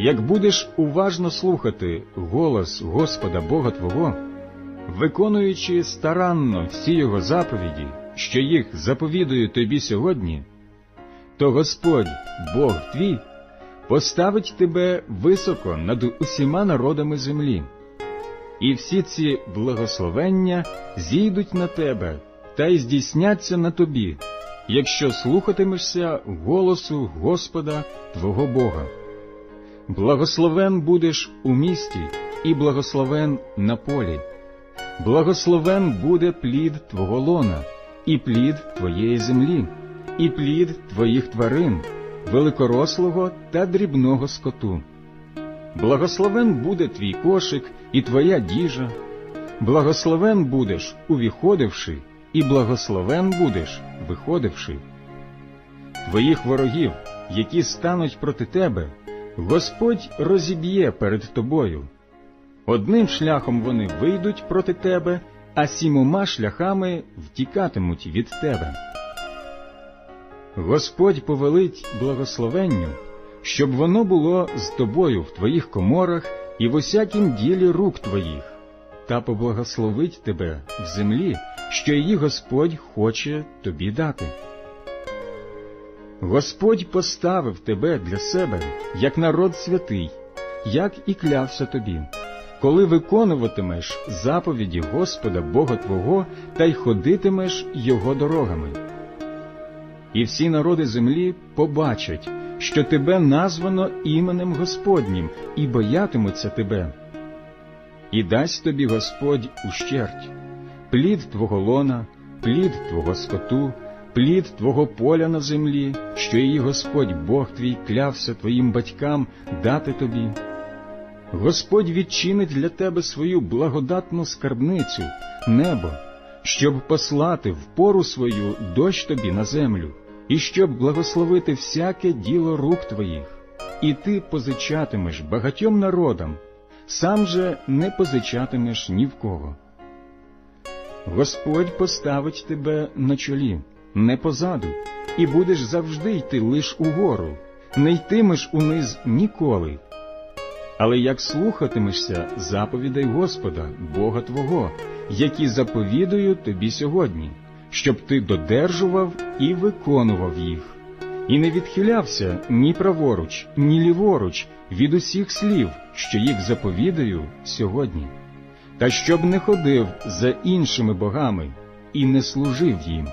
Як будеш уважно слухати голос Господа Бога Твого, виконуючи старанно всі Його заповіді, що їх заповідую тобі сьогодні, то Господь, Бог твій, поставить тебе високо над усіма народами землі, і всі ці благословення зійдуть на тебе та й здійсняться на тобі, якщо слухатимешся голосу Господа Твого Бога. Благословен будеш у місті і благословен на полі. Благословен буде плід твого лона, і плід твоєї землі, і плід твоїх тварин, великорослого та дрібного скоту. Благословен буде твій кошик і твоя діжа, благословен будеш увіходивши, і благословен будеш виходивши. Твоїх ворогів, які стануть проти тебе, Господь розіб'є перед тобою. Одним шляхом вони вийдуть проти тебе, а сімома шляхами втікатимуть від тебе. Господь повелить благословенню, щоб воно було з тобою в твоїх коморах і в усякім ділі рук твоїх, та поблагословить тебе в землі, що її Господь хоче тобі дати. Господь поставив тебе для себе як народ святий, як і клявся тобі, коли виконуватимеш заповіді Господа Бога Твого та й ходитимеш Його дорогами. І всі народи землі побачать, що тебе названо іменем Господнім, і боятимуться тебе. І дасть тобі Господь ущерть, плід твого лона, плід твого скоту, плід твого поля на землі, що її Господь Бог твій клявся твоїм батькам дати тобі. Господь відчинить для тебе свою благодатну скарбницю, небо, щоб послати в пору свою дощ тобі на землю, і щоб благословити всяке діло рук твоїх, і ти позичатимеш багатьом народам, сам же не позичатимеш ні в кого. Господь поставить тебе на чолі, не позаду, і будеш завжди йти лиш угору, не йтимеш униз ніколи. Але як слухатимешся заповідей Господа, Бога Твого, які заповідую тобі сьогодні, щоб ти додержував і виконував їх, і не відхилявся ні праворуч, ні ліворуч від усіх слів, що їх заповідаю сьогодні, та щоб не ходив за іншими богами і не служив їм.